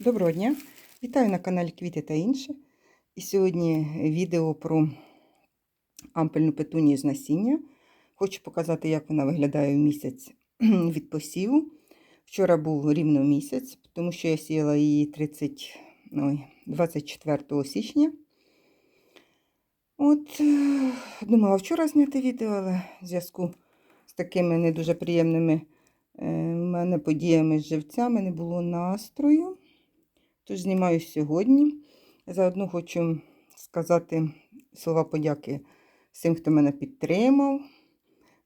Доброго дня! Вітаю на каналі Квіти та інше. І сьогодні відео про ампельну петунію з насіння. Хочу показати, як вона виглядає в місяць від посіву. Вчора був рівно місяць, тому що я сіяла її 30, ой, 24 січня. От, е, думала вчора зняти відео, але в зв'язку з такими не дуже приємними е, мене подіями з живцями не було настрою. Тож знімаю сьогодні. Заодно хочу сказати слова подяки всім, хто мене підтримав,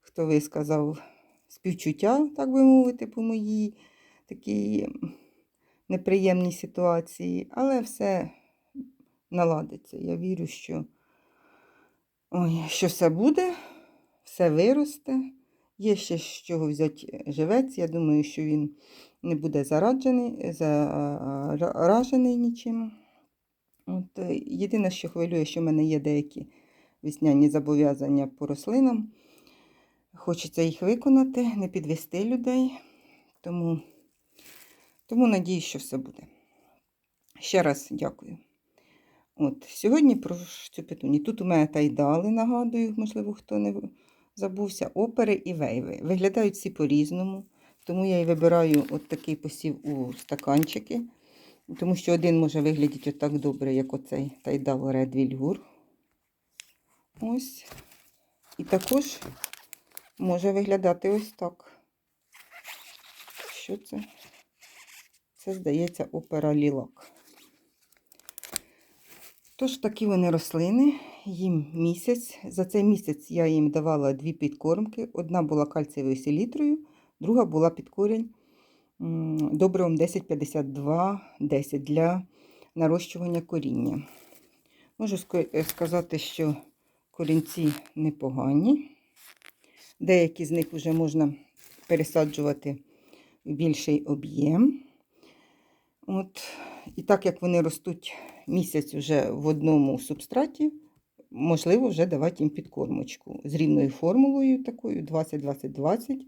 хто висказав співчуття, так би мовити, по моїй такій неприємній ситуації. Але все наладиться. Я вірю, що, ой, що все буде, все виросте. Є ще з чого взяти живець. Я думаю, що він не буде зараджений, заражений нічим. От, е, Єдине, що хвилює, що в мене є деякі весняні зобов'язання по рослинам. Хочеться їх виконати, не підвести людей. Тому, тому надіюсь, що все буде. Ще раз дякую. От, Сьогодні про цю петуні. Тут у мене тайдали, нагадую, можливо, хто не забувся, опери і вейви. Виглядають всі по-різному. Тому я і вибираю от такий посів у стаканчики. Тому що один може виглядати отак добре, як оцей тайдал Red Вільгур. Ось. І також може виглядати ось так. Що це? Це, здається, опера лілак. Тож такі вони рослини, їм місяць. За цей місяць я їм давала дві підкормки. Одна була кальцієвою селітрою, друга була під корінь добривом 1052-10 для нарощування коріння. Можу е, сказати, що корінці непогані. Деякі з них вже можна пересаджувати в більший об'єм. От. І так як вони ростуть місяць вже в одному субстраті, можливо, вже давати їм підкормочку з рівною формулою, такою 20-20-20.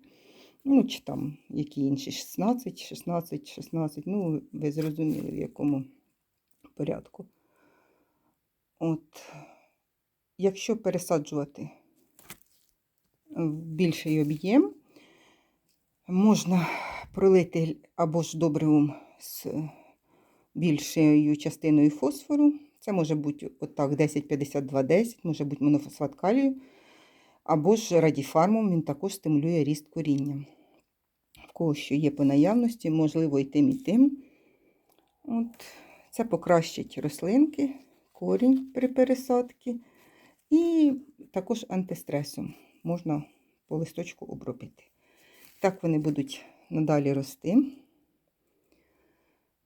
Ну, чи там які інші 16, 16, 16. Ну, ви зрозуміли, в якому порядку. От, якщо пересаджувати в більший об'єм, можна пролити або ж добривом з більшою частиною фосфору. Це може бути отак 10-52-10, може бути монофосфат калію. Або ж радіфармом він також стимулює ріст коріння. В кого що є по наявності, можливо, і тим, і тим. От. Це покращить рослинки, корінь при пересадці. І також антистресом можна по листочку обробити. Так вони будуть надалі рости.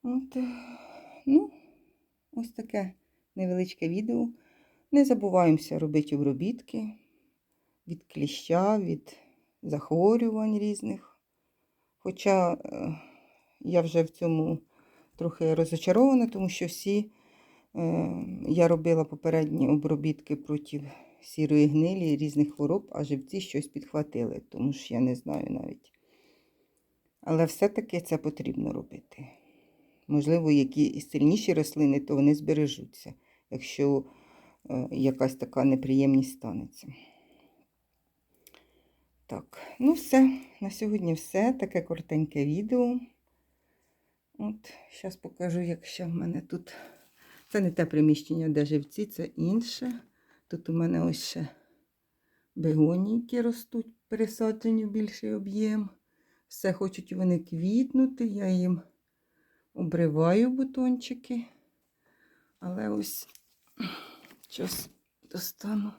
От. Ну, Ось таке невеличке відео. Не забуваємося робити обробітки від кліща, від захворювань різних. Хоча е, я вже в цьому трохи розочарована, тому що всі е, я робила попередні обробітки проти сірої гнилі, різних хвороб, а живці щось підхватили, тому що я не знаю навіть. Але все-таки це потрібно робити. Можливо, які сильніші рослини, то вони збережуться, якщо е, якась така неприємність станеться. Так, ну все, на сьогодні все. Таке коротеньке відео. От, зараз покажу, якщо в мене тут. Це не те приміщення, де живці, це інше. Тут у мене ось ще бегонійки ростуть, пересаджені в більший об'єм. Все хочуть вони квітнути, я їм обриваю бутончики. Але ось щось достану.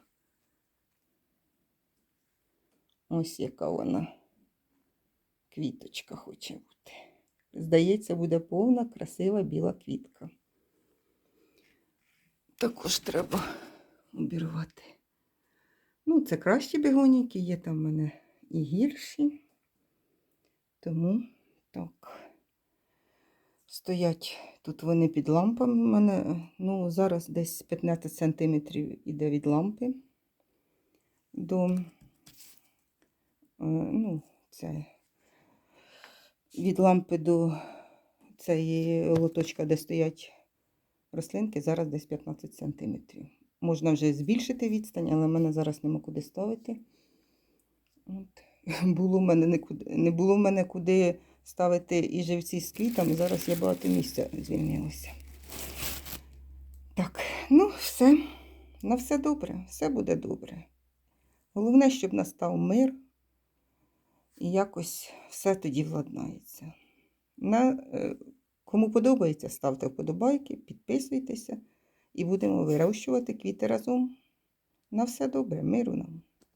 Ось яка вона квіточка хоче бути. Здається, буде повна красива біла квітка. Також треба обірвати. Ну, це кращі бігоніки, є там в мене і гірші. Тому так. Стоять тут вони під лампами. У мене ну, зараз десь 15 см іде від лампи до Е, ну, це від лампи до цієї лоточка, де стоять рослинки, зараз десь 15 см. Можна вже збільшити відстань, але в мене зараз нема куди ставити. От. Було в мене не, не було в мене куди ставити і живці з квітами. Зараз є багато місця звільнилося. Так, ну все. На все добре, все буде добре. Головне, щоб настав мир і якось все тоді владнається. На, е, кому подобається, ставте вподобайки, підписуйтеся і будемо вирощувати квіти разом. На все добре, миру нам.